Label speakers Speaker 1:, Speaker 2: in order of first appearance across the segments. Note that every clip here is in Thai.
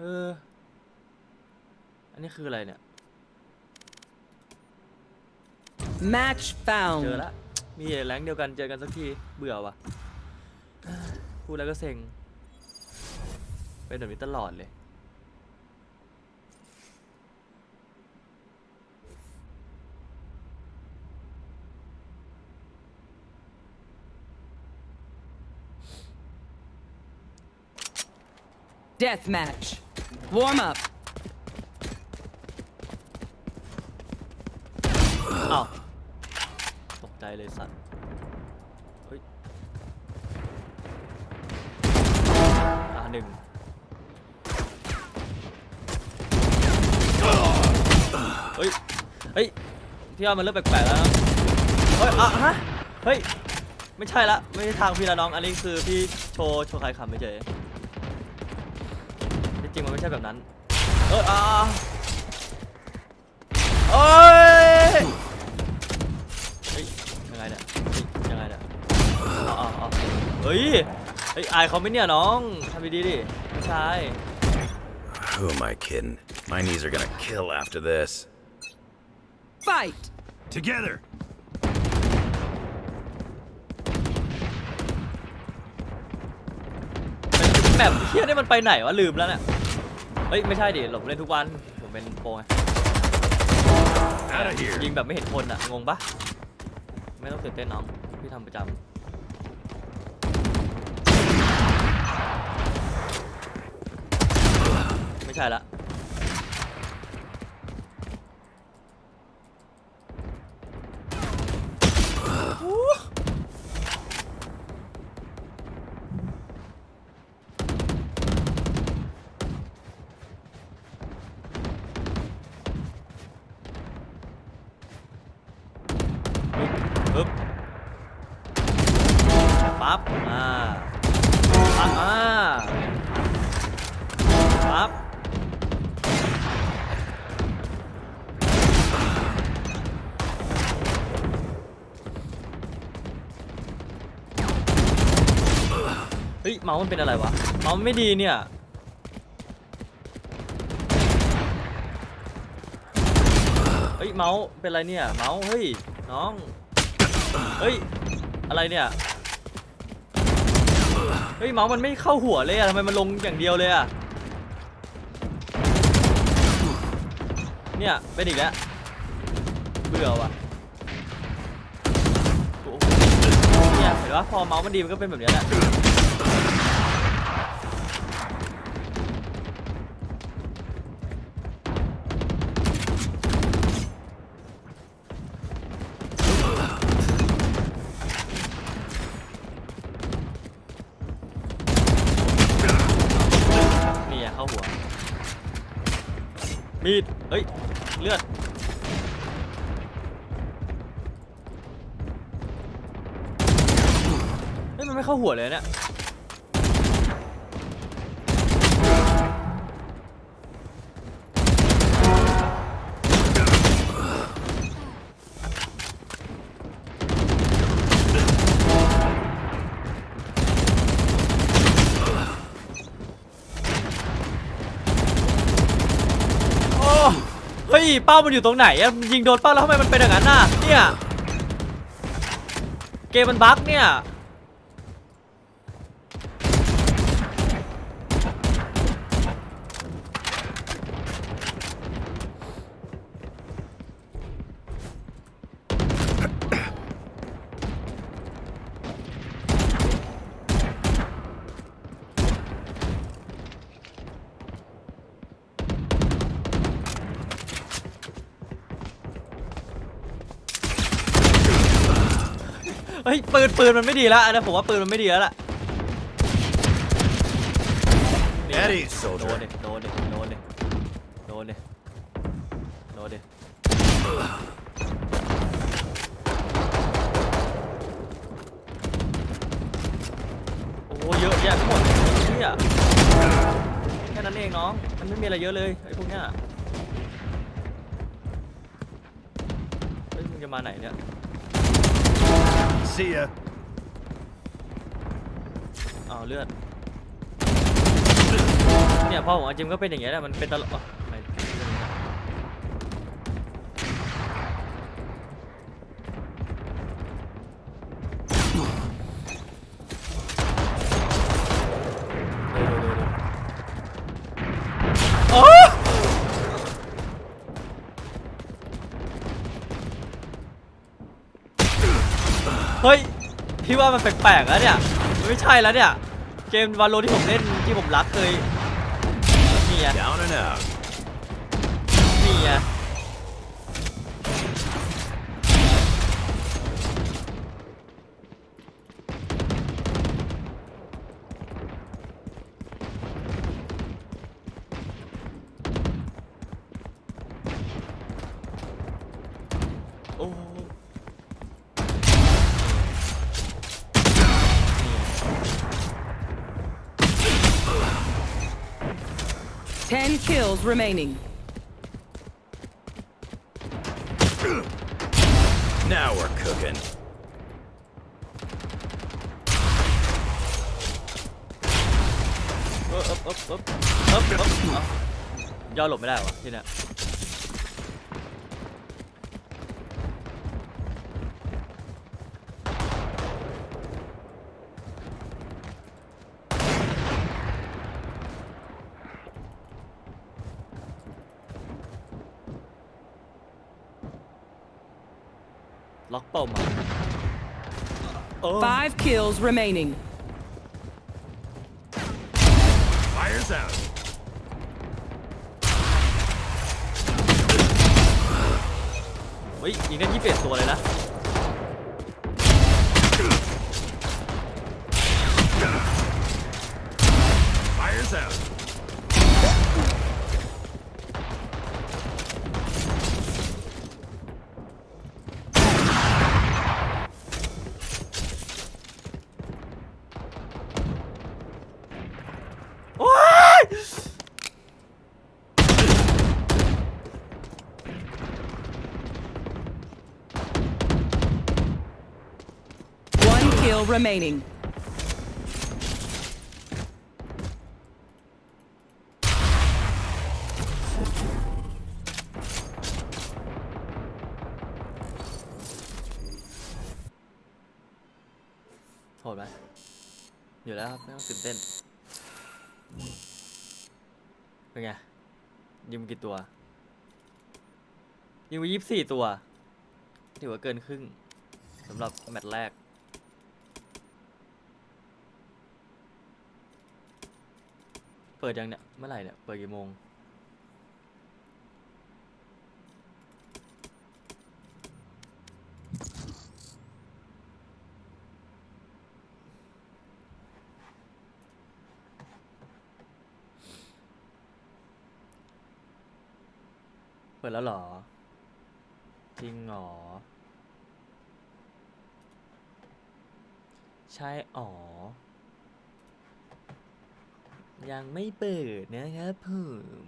Speaker 1: เออ อันนี้คืออะไรเนี่ย
Speaker 2: Match
Speaker 1: เจอ
Speaker 2: found.
Speaker 1: ละ มีแรงค์เดียวกันเจอกันสักที เบื่อว่ะ พูดแล้วก็เซ็ง เป็นแบบนี้ตลอดเลย
Speaker 2: Death match. Warm up.
Speaker 1: อ้าวตกใจเลยสัตว์เฮ้ยอ่าหนึ่ง เฮ้ย เฮ้ย พี่ว่ามันเริ่มแปลกๆแล้วนะเฮ้ย อะฮะ เฮ้ย ไม่ใช่ละ ไม่ใช่ทางพี่ละน้อง อันนี้คือพี่โชว์ โชว์ใครขำไม่เฉยที่จริง มันไม่ใช่แบบนั้น เอยอ่าเอ้ยเฮ้ยยังไงเนี่ยเฮ้ยยังไงเนี่ยเอาเอาเอาเฮ้ยเฮ้ยอายเขาไหมเนี่ยน้องทำดีๆดิไม่ใช่
Speaker 3: Who am I kidding? My knees are gonna kill after this.
Speaker 2: Fight.
Speaker 3: Together!
Speaker 1: แบบเฮียนี่มันไปไหนวะลืมแล้วเนี่ย เฮ้ยไม่ใช่ดิหลบเล่นทุกวันผมเป็นโปรไง
Speaker 3: Out of here!
Speaker 1: ยิงแบบไม่เห็นคนอะ งงปะไม่ต้องตื่นเต้นน้อง พี่ทำประจำไม่ใช่ละ เมาส์มันเป็นอะไรวะ เมาส์ไม่ดีเนี่ย เฮ้ยเมาส์เป็นอะไรเนี่ย เมาส์เฮ้ยน้อง เฮ้ยอะไรเนี่ย เฮ้ยเมาส์มันไม่เข้าหัวเลยอะทำไมมันลงอย่างเดียวเลยอะเนี่ยเป็นอีกแล้วเบื่อว่ะเนี่ยเห็นปะพอเมาส์มันดีมันก็เป็นแบบนี้แหละ เฮ้ย เลือด เฮ้ย มันไม่เข้าหัวเลยเนี่ย ยเป้ามันอยู่ตรงไหนอะยิงโดนเป้าแล้วทำไมมันเป็นอย่างนั้นน่ะเนี่ยเกมมันบั๊กเนี่ย ฮ้ยปืนปืนมันไม่ดีแล้วอันนี้ผมว่าปืนมันไม่ดีแล้วล่ะนี่
Speaker 3: At ease,
Speaker 1: โดน
Speaker 3: soldier.
Speaker 1: ดิโดนดิโดนดิโดนดิโดนดิโอ้โหเยอะแยะไปหมดเนี่ยแค่นั้นเองน้อง มันไม่มีอะไรเยอะเลยไอ้พวกเนี้ยเฮ้ยมึงจะมาไหนเนี่ย
Speaker 3: See ya!
Speaker 1: เอาเลือด เนี่ยพ่อผมอาจริงก็เป็นอย่างเงี้ยแหละมันเป็นตลกอะไม่โอ้เฮ้ย พี่ ว่ามันแปลกๆแล้วเนี่ยมันไม่ใช่แล้วเนี่ย เกมวาโลที่ผมเล่นที่ผมรักเคยนี่ย
Speaker 3: Down and out.
Speaker 2: Kills remaining.
Speaker 3: Now we're cooking.
Speaker 1: เอ๊บเอ๊บเอ๊บเอ๊บเอ๊บเอ๊บเอ้าย่อหลบไม่ได้วะที่เนี่ย ล็อกเป้าหมายโอ้
Speaker 2: Five kills remaining.
Speaker 3: Fires out.
Speaker 1: เฮ้ยยิงได้ยี่สิบเอ็ดตัวเลยนะ
Speaker 3: Fires out.
Speaker 2: Remaining.
Speaker 1: โหดไหมอยู่แล้วครับไม่ต้องตื่นเต้น เป็นไง ยิงไปกี่ตัว ยิงไปยี่สิบสี่ตัว ถือว่าเกินครึ่งสำหรับแมตช์แรก เปิดยังเนี่ยเมื่อไหร่เนี่ยเปิดกี่โมงเปิดแล้วเหรอ จริงเหรอ ใช่อ๋อ ยังไม่เปิดนะครับผม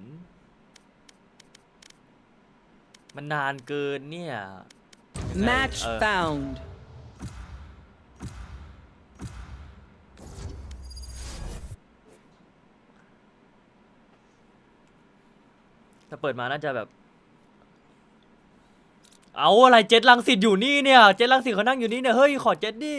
Speaker 1: มันนานเกินเนี่ย
Speaker 2: Match
Speaker 1: เออ
Speaker 2: found.
Speaker 1: ถ้าเปิดมาน่าจะแบบ เอาอะไรเจ็ดลังสิตอยู่นี่เนี่ย เจ็ดลังสิตเขานั่งอยู่นี่เนี่ย เฮ้ย ขอเจ็ดดิ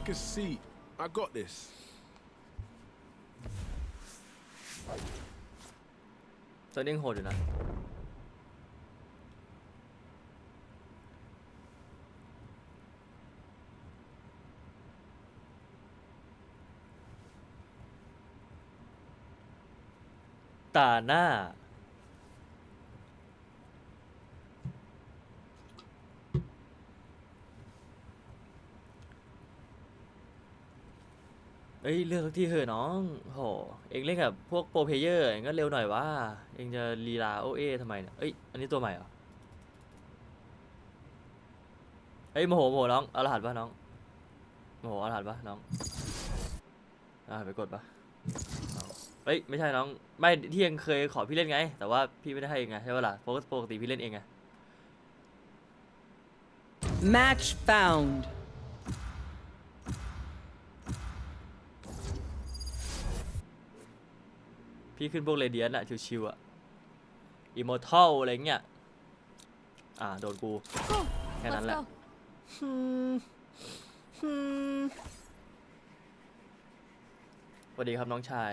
Speaker 4: take a seat. I got this.
Speaker 1: ตัวนี้งโหดอยู่นะ ตาหน้า อ้ยอ้ยเลือกสักที่เถอะน้องโหเองเล่นกับพวกโปรเพเยอร์เองก็เร็วหน่อยว่า เองจะลีลาโอเอทำไมเนี่ยเอ้ยอันนี้ตัวใหม่เหรอเฮ้ยโมโหโมโหน้องเอารหัสป่ะน้องโมโหเอารหัสป่ะน้องอ่าไปกดป่ะเฮ้ยไม่ใช่น้องไม่ที่เองเคยขอพี่เล่นไง แต่ว่าพี่ไม่ได้ให้เองไงใช่ป่ะล่ะปกติปกติพี่เล่นเองไง
Speaker 2: Match found.
Speaker 1: พี่ขึ้นพวกเรเดียนอะชิวๆอะอิมมอร์ทัลอะไรเงี้ย อ่า โดนกู แค่นั้นแหละอืมอืมสวัสดีครับน้องชาย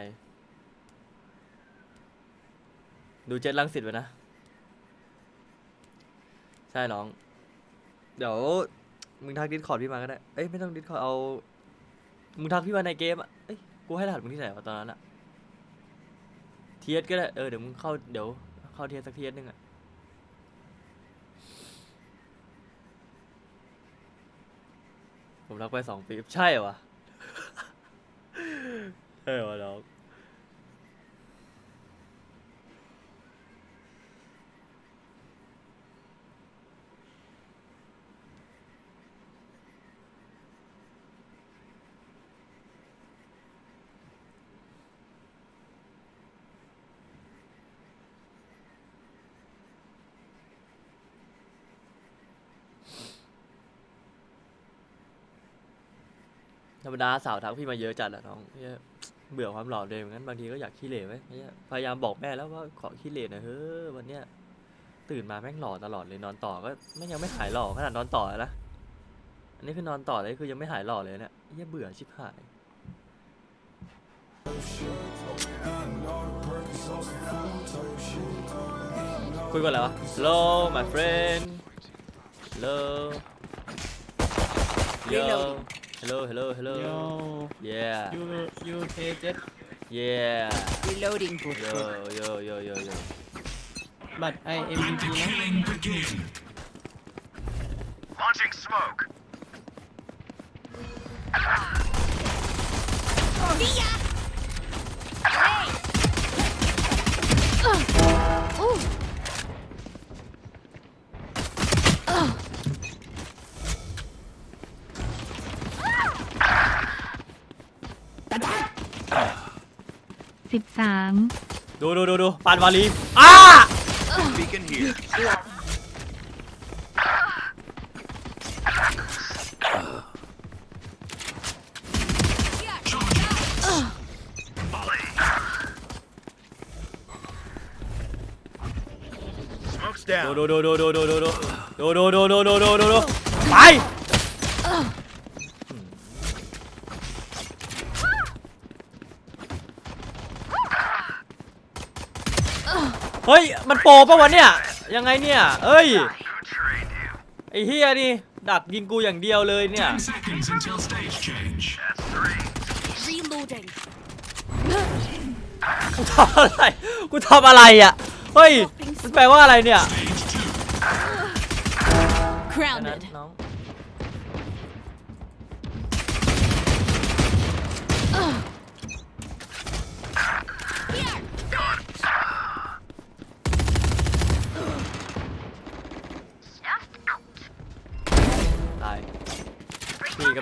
Speaker 1: ดูเจ็ดลังสิตไว้นะ ใช่น้อง เดี๋ยว มึงทักดิสคอร์ดพี่มาก็ได้ เอ้ย ไม่ต้องดิสคอร์ดเอา มึงทักพี่มาในเกมอะเอ้ย กูให้รหัสมึงที่ไหนวะตอนนั้นอะเทียสก็ได้ เออ เดี๋ยวมึงเข้า เดี๋ยว เข้าเทียสสักเทียสหนึ่งอะผมรักไปสองปี ใช่วะ ใช่วะน้อง ธรรมดาสาวทักพี่มาเยอะจัดแหละน้องเหี้ยเบื่อความหล่อเลยงั้นบางทีก็อยากขี้เหร่ไว้ยเหี้ยพยายามบอกแม่แล้วว่าขอขี้เหร่หน่อยเฮ้อวันเนี้ยตื่นมาแม่งหล่อตลอดเลยนอนต่อก็แม่งยังไม่หายหล่อขนาดนอนต่อนะอันนี้คือนอนต่อเลยคือยังไม่หายหล่อเลยเนี่ยเหี้ยเบื่อชิบหาย คุยกันแล้ววะ Hello my friend Hello Yo Hello Hello Hello.
Speaker 5: Yo,
Speaker 1: Yeah.
Speaker 5: You you take it,
Speaker 1: Yeah.
Speaker 2: Reloading.
Speaker 1: Yo Yo Yo Yo Yo.
Speaker 5: But I MVP นะ
Speaker 3: Launching smoke.
Speaker 6: Sip สิบสาม
Speaker 1: ดูดูดูดูปานวาลีอ้า
Speaker 3: Beacon here.
Speaker 1: ดูดูดูดูดูดูดูดูดูดูดูดูดูดูดูไป เฮ้ย มันโปรปะวะเนี่ย ยังไงเนี่ย เอ้ย ไอ้เฮียนี่ ดักยิงกูอย่างเดียวเลยเนี่ย
Speaker 7: seconds until stage change.
Speaker 8: Reloading.
Speaker 1: กูทำอะไร กูทำอะไรอะ เฮ้ย มันแปลว่าอะไรเนี่ย
Speaker 7: Stage two.
Speaker 1: อันนั้น
Speaker 8: Grounded.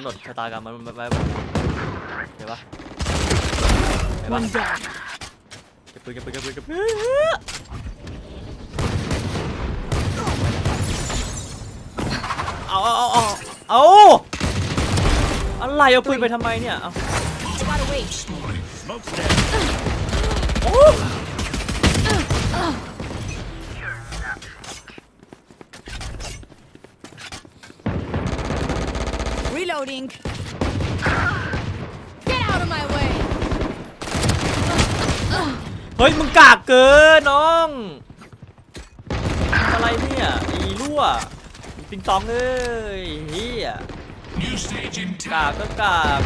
Speaker 1: หนดชะตากรรมมันไว้เห็นปะเห็นปะ
Speaker 8: One down.
Speaker 1: เก็บปืนเก็บปืนเก็บปืนเก็บปืนเอาเอาเอาเอาเอาอะไรเอาปืนไปทำไมเนี่ยเอา
Speaker 8: I gotta wait.
Speaker 3: Smoke's dead.
Speaker 1: โอ้ ฮ้ยมึงกากเกินน้องอะไรเนี่ยอีรั่วปิงตองเอ้ยเฮียกากก็กาก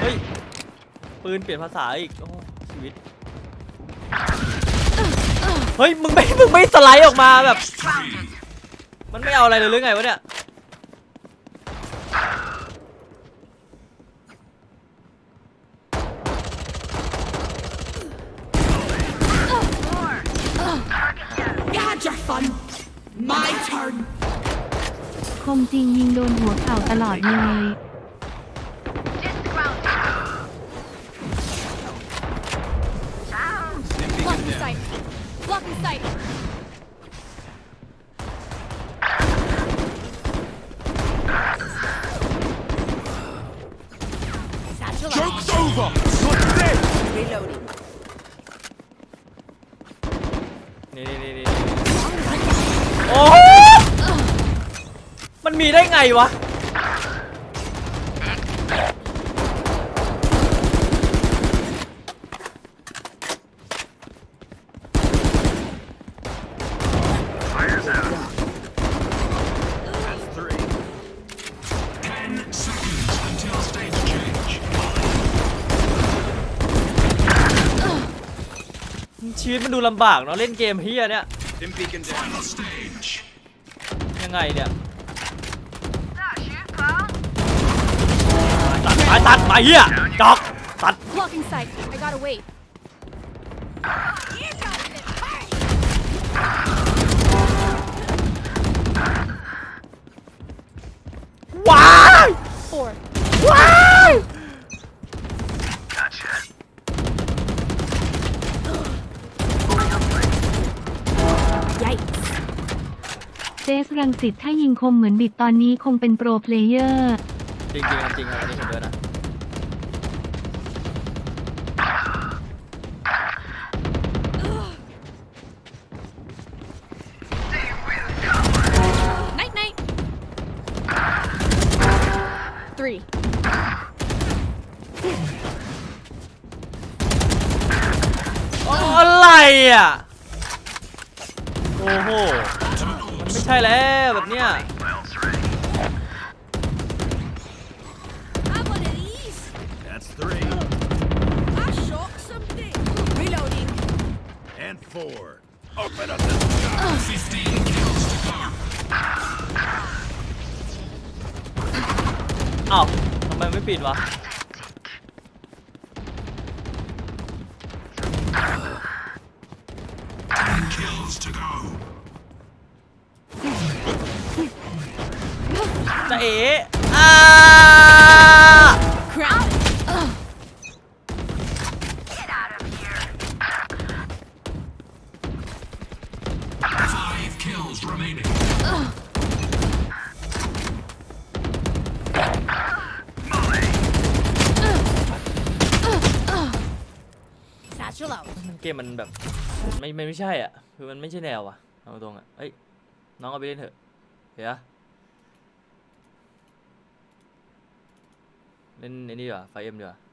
Speaker 1: เฮ้ยปืนเปลี่ยนภาษาอีกโอ้ชีวิตเฮ้ยมึงไม่มึงไม่สไลด์ออกมาแบบ มันไม่เอาอะไรเลยหรือไงวะเนี่ย
Speaker 8: fun. My turn.
Speaker 6: คมจริงยิงโดนหัวเข่าตลอดเลย
Speaker 8: Blocking sight. Blocking sight. Satchel out.
Speaker 4: Joke's over! Not dead!
Speaker 8: Reloading.
Speaker 1: มีได้ไงวะ ชีวิตมันดูลำบากเนาะเล่นเกมเฮียเนี่ย ยังไงเนี่ย ตัดไปตัดไปเฮียจอกตัด
Speaker 8: Blocking sight. I gotta wait.
Speaker 1: ว้าย
Speaker 8: Four.
Speaker 1: ว้าย
Speaker 6: สรังสิตถ้ายิงคมเหมือนบิดตอนนี้คงเป็นโปรเพลเยอร์
Speaker 1: จริงจริงๆจริงครับอันนี้เห็นด้วยนะ
Speaker 8: Night night. Three.
Speaker 1: อะไรอะ โอ้โห ช่แล้วแบบเนี้ยอ้าวทำไมไม่ปิดวะ เอ๋อ่า
Speaker 8: Crown.
Speaker 7: Five kills remaining.
Speaker 8: Satchel out.
Speaker 1: เกมมันแบบไม่ไม่ไม่ใช่อะ คือมันไม่ใช่แนวอะเอาตรงอะเอ้ยน้องเอาไปเล่นเถอะเดี๋ยว นะเล่นไอ้นี่